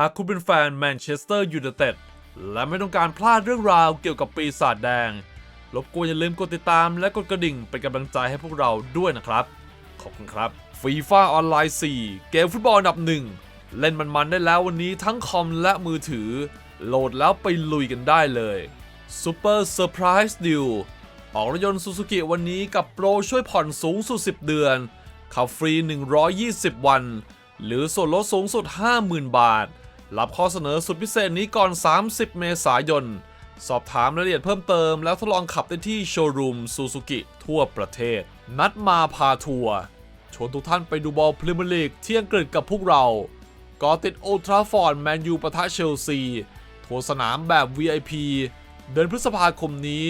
หากคุณเป็นแฟนแมนเชสเตอร์ยูไนเต็ดและไม่ต้องการพลาดเรื่องราวเกี่ยวกับปีศาจแดง รบกวนอย่าลืมกดติดตามและกดกระดิ่งเป็นกำลังใจให้พวกเราด้วยนะครับ ขอบคุณครับฟีฟ่าออนไลน์ 4 เกมฟุตบอลอันดับหนึ่งเล่นมันๆได้แล้ววันนี้ทั้งคอมและมือถือ โหลดแล้วไปลุยกันได้เลย Super Surprise Deal ออกรถยนต์ซูซูกิวันนี้กับโปรช่วยผ่อนสูงสุด 10 เดือนขับฟรี 120 วัน หรือส่วนลดสูงสุด 50,000 บาท รับข้อเสนอสุดพิเศษนี้ก่อน 30 เมษายน สอบถามรายละเอียดเพิ่มเติมแล้วทดลองขับได้ที่โชว์รูมซูซูกิทั่วประเทศ นัดมาพาทัวร์ชวนทุกท่านไปดูบอลพรีเมียร์ลีกที่อังกฤษกับพวกเราก็ติดโอทราฟอร์ดแมนยูปะทะเชลซีทัวร์สนามแบบ VIP เดือนพฤษภาคมนี้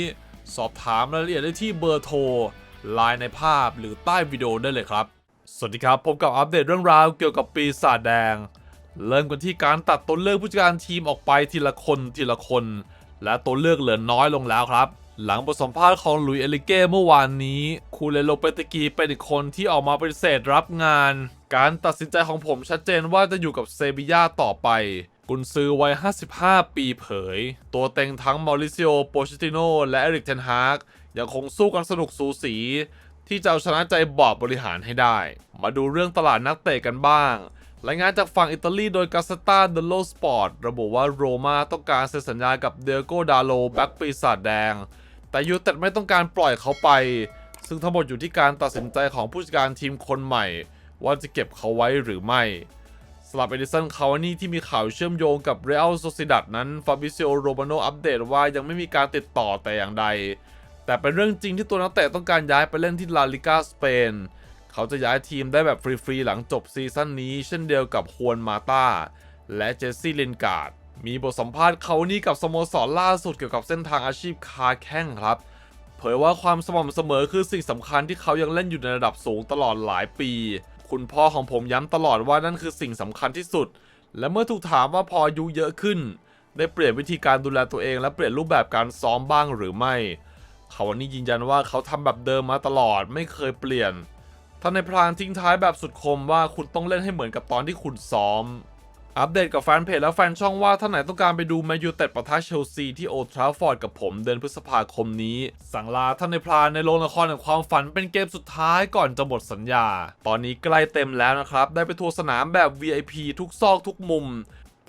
สอบถามรายละเอียดได้ที่เบอร์โทรไลน์ในภาพหรือใต้วิดีโอได้เลยครับ สวัสดีครับ พบกับอัปเดตเรื่องราวเกี่ยวกับปีศาจแดง เริ่มกันที่การตัดตัวเลือกผู้จัดการทีมออกไปทีละคนทีละคน และตัวเลือกเหลือน้อยลงแล้วครับ หลังบทสัมภาษณ์ของหลุยเอลิเก้เมื่อวานนี้ คูเลโลเปตกีเป็นอีกคนที่ออกมาปฏิเสธรับงาน การตัดสินใจของผมชัดเจนว่าจะอยู่กับเซบีย่าต่อไป กุนซือวัย 55 ปีเผย ตัวเต็งทั้งมอริซิโอ โปชิติโน และเอริกเทนฮากยังคงสู้กันสนุกสูสี ที่จะเอาชนะใจบอร์ดบริหารให้ได้ มาดูเรื่องตลาดนักเตะกันบ้าง รายงานจากฝั่งอิตาลีโดยกา z ตาเดโลสปอร์ตระบุว่าโรม่าต้องการเซ็นสัญญากับเดโกดาโลแบ็กปีศาจแดง แต่ยูเต็ดไม่ต้องการปล่อยเขาไป ซึ่งทั้งหมดอยู่ที่การตัดสินใจของผู้จัดการทีมคนใหม่ ว่าจะเก็บเขาไว้หรือไม่สำหรับเอดิสันคาวานี่ที่มีข่าวเชื่อมโยงกับเรอัลโซซิดัดนั้นฟาบิซิโอโรมาโนอัปเดตว่ายังไม่มีการติดต่อแต่อย่างใด แต่เป็นเรื่องจริงที่ตัวนักเตะต้องการย้ายไปเล่นที่ลาลิกาสเปน เขาจะย้ายทีมได้แบบฟรีๆหลังจบซีซั่นนี้ เช่นเดียวกับฮวนมาตาและเจสซี่ลินการ์ด มีบทสัมภาษณ์เขานี่กับสโมสรล่าสุดเกี่ยวกับเส้นทางอาชีพคาแข้งครับ เผยว่าความสม่ำเสมอคือสิ่งสำคัญที่เขายังเล่นอยู่ในระดับสูงตลอดหลายปี คุณพ่อของผมย้ำตลอดว่านั่นคือสิ่งสำคัญที่สุด และเมื่อถูกถามว่าพออายุเยอะขึ้น ได้เปลี่ยนวิธีการดูแลตัวเอง และเปลี่ยนรูปแบบการซ้อมบ้างหรือไม่ เขาวันนี้ยืนยันว่าเขาทำแบบเดิมมาตลอดไม่เคยเปลี่ยน ท่านในพรางทิ้งท้ายแบบสุดคมว่าคุณต้องเล่นให้เหมือนกับตอนที่คุณซ้อม อัปเดตกับแฟนเพจและแฟนช่องว่าท่านไหนต้องการไปดูแมนยูเต็ดปะทะเชลซีที่โอทราฟอร์ดกับผมเดือนพฤษภาคมนี้ สั่งลาท่านในพรานในโรงละครแห่งความฝันเป็นเกมสุดท้ายก่อนจะหมดสัญญา ตอนนี้ใกล้เต็มแล้วนะครับ ได้ไปทัวร์สนามแบบ VIP ทุกซอกทุกมุม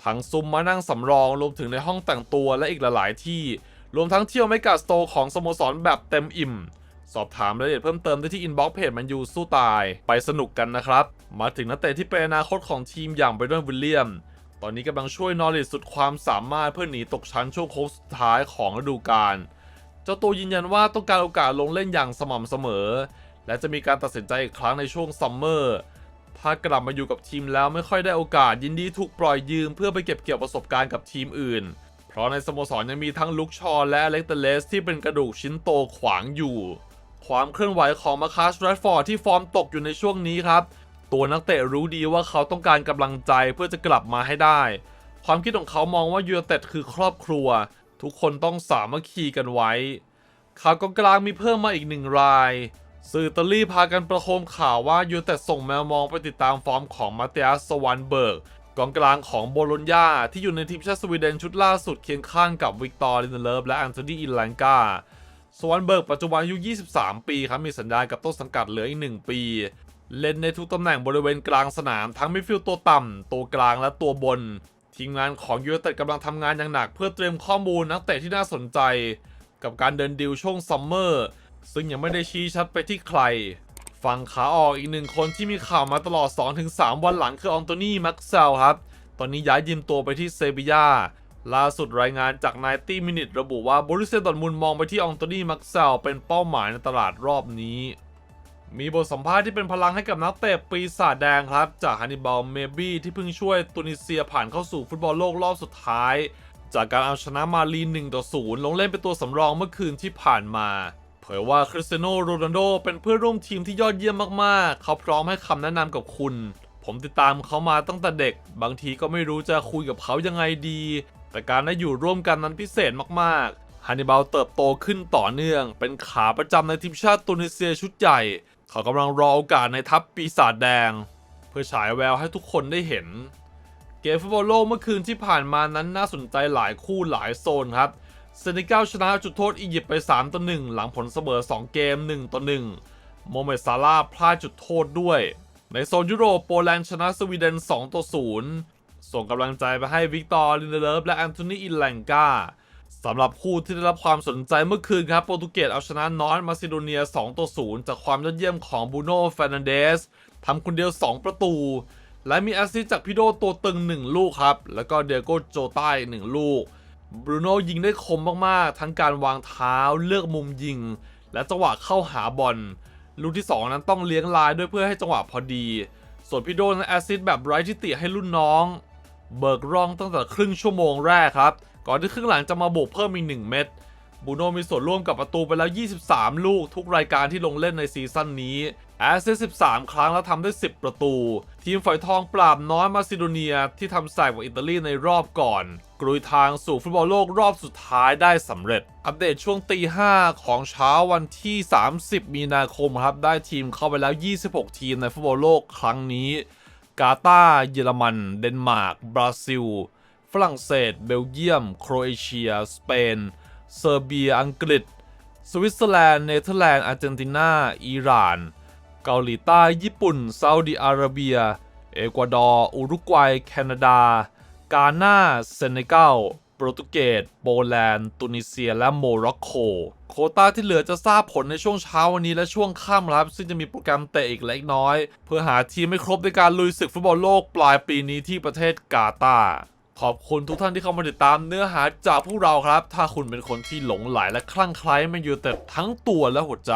ทั้งซุ้มมานั่งสำรองรวมถึงในห้องแต่งตัวและอีกหลายๆที่ รวมทั้งเที่ยวเมกาสโตของสโมสรแบบเต็มอิ่ม สอบถามรายละเอียดเพิ่มเติมได้ที่อินบ็อกซ์เพจมันยูสู้ตายไปสนุกกันนะครับ มาถึงนักเตะที่เป็นอนาคตของทีมอย่างไบรอนวิลเลียม ตอนนี้กำลังช่วยนอริสสุดความสามารถเพื่อหนีตกชั้นช่วงโค้งสุดท้ายของฤดูกาลเจ้าตัวยืนยันว่าต้องการโอกาสลงเล่นอย่างสม่ำเสมอ และจะมีการตัดสินใจอีกครั้งในช่วงซัมเมอร์ถ้ากลับมาอยู่กับทีมแล้วไม่ค่อยได้โอกาสยินดีถูกปล่อยยืมเพื่อไปเก็บเกี่ยวประสบการณ์กับทีมอื่น เพราะในสโมสรยังมีทั้งลุกชอและเล็กเตเลสที่เป็นกระดูกชิ้นโตขวางอยู่ ความเคลื่อนไหวของมาคัสแรดฟอร์ดที่ฟอร์มตกอยู่ในช่วงนี้ครับ ตัวนักเตะรู้ดีว่าเขาต้องการกำลังใจเพื่อจะกลับมาให้ได้ ความคิดของเขามองว่ายูเต็ดคือครอบครัว ทุกคนต้องสามัคคีกันไว้ ข่าวกองกลางมีเพิ่มมาอีกหนึ่งราย สื่อตาลีพากันประโคมข่าวว่ายูเต็ดส่งแมวมองไปติดตามฟอร์มของมาเตียสสวันเบิร์กกองกลางของโบโลญญาที่อยู่ในทีมชาติสวีเดนชุดล่าสุดเคียงข้างกับวิกตอร์ลินเดเลฟและแอนโทนีอินแลนกา สวนเบิร์กปัจจุบันอายุ 23 ปีครับ มีสัญญากับต้นสังกัดเหลืออีก 1 ปี เล่นในทุกตำแหน่งบริเวณกลางสนาม ทั้งมิดฟิลด์ตัวต่ำ ตัวกลางและตัวบน ทีมงานของยูไนต็ดกำลังทำงานอย่างหนัก เพื่อเตรียมข้อมูลนักเตะที่น่าสนใจ กับการเดินดิวช่วงซัมเมอร์ซึ่งยังไม่ได้ชี้ชัดไปที่ใคร ฝั่งขาออกอีกหนึ่งคนที่มีข่าวมาตลอด 2-3 วันหลังคืออองโตนี่แม็กเซลครับ ตอนนี้ย้ายยืมตัวไปที่เซบียา ล่าสุดรายงานจาก90มินิทระบุว่าบริเซดอนมุนมองไปที่อองโตนี่ม็กเซลเป็นเป้าหมายในตลาดรอบนี้ มีบทสัมภาษณ์ที่เป็นพลังให้กับนักเตะปีศาจแดงครับ จากฮันนิบาลเมบี้ที่เพิ่งช่วยตุนิเซียผ่านเข้าสู่ฟุตบอลโลกรอบสุดท้าย จากการเอาชนะมาลี1ต่อ0ลงเล่นเป็นตัวสำรองเมื่อคืนที่ผ่านมาเผยว่าคริสเตียโนโรนัลโดเป็นเพื่อนร่วมทีมที่ยอดเยี่ยมมากๆ เขาพร้อมให้คำแนะนำกับคุณผมติดตามเขามาตั้งแต่เด็ก บางทีก็ไม่รู้จะคุยกับเขายังไงดี แต่การได้อยู่ร่วมกันนั้นพิเศษมากๆฮันนิบาลเติบโตขึ้นต่อเนื่อง เป็นขาประจำในทีมชาติตุนิเซียชุดใหญ่ เขากำลังรอโอกาสในทัพปีศาจแดง เพื่อฉายแววให้ทุกคนได้เห็น เกมฟุตบอลโลกเมื่อคืนที่ผ่านมานั้นน่าสนใจหลายคู่หลายโซนครับเซเนกัลชนะจุดโทษอียิปต์ไป 3 ต่อ 1 หลังผลเสมอ 2 เกม 1 ต่อ 1 โมเมดซาลาพลาดจุดโทษด้วย ในโซนยุโรปโปแลนด์ชนะสวีเดน 2 ต่อ 0 ส่งกำลังใจไปให้วิกตอร์ลินเดเลฟและแอนโทนีอินแลงกาสำหรับคู่ที่ได้รับความสนใจเมื่อคืนครับ โปรตุเกสเอาชนะนอร์ทมาซิโดเนีย 2 ต่อ 0 จากความยอดเยี่ยมของบูโน่เฟรนันเดสทำคนเดียว 2 ประตู และมีแอสซิสจากพิโดตัวตึง 1 ลูกครับ แล้วก็เดียโกโจต้าอีก1ลูกบรูโน่ยิงได้คมมากๆ ทั้งการวางเท้าเลือกมุมยิง และจังหวะเข้าหาบอลลูกที่ 2 นั้นต้องเลี้ยงลายด้วยเพื่อให้จังหวะพอดี ส่วนพี่โดนแอซิดแบบไร้ทิติให้รุ่นน้อง เบิกร่องตั้งแต่ครึ่งชั่วโมงแรกครับ ก่อนที่ครึ่งหลังจะมาบวกเพิ่มอีก1เม็ดบูโนมีส่วนร่วมกับประตูไปแล้ว 23 ลูกทุกรายการที่ลงเล่นในซีซั่นนี้ แอสซิส13 ครั้งแล้วทำได้ 10 ประตู ทีมฝอยทองปราบน้อยมาซิโดเนียที่ทำแสกกว่าอิตาลีในรอบก่อนกรุยทางสู่ฟุตบอลโลกรอบสุดท้ายได้สำเร็จ อัปเดตช่วงตี5ของเช้าวันที่ 30 มีนาคมครับ ได้ทีมเข้าไปแล้ว 26 ทีมในฟุตบอลโลกครั้งนี้ กาตาร์เยอรมัน เดนมาร์ก บราซิล ฝรั่งเศส เบลเยียม โครเอเชีย สเปน เซอร์เบีย อังกฤษ สวิตเซอร์แลนด์ เนเธอร์แลนด์ อาร์เจนตินา อิหร่าน เกาหลีใต้ญี่ปุ่นซาอุดิอาระเบีย เอกวาดอร์ อุรุกวัย แคนาดา กาหน้า เซเนกัลโปรตุเกส โปแลนด์ ตุนิเซีย และโมร็อกโก โคต้าที่เหลือจะทราบผลในช่วงเช้าวันนี้และช่วงค่ำครับ ซึ่งจะมีโปรแกรมเตะอีกเล็กน้อย เพื่อหาทีมไม่ครบในการลุยศึกฟุตบอลโลกปลายปีนี้ที่ประเทศกาตาร์ขอบคุณทุกท่านที่เข้ามาติดตามเนื้อหาจากพวกเราครับ ถ้าคุณเป็นคนที่หลงไหลและคลั่งไคล้แมนยูแต่ทั้งตัวและหัวใจ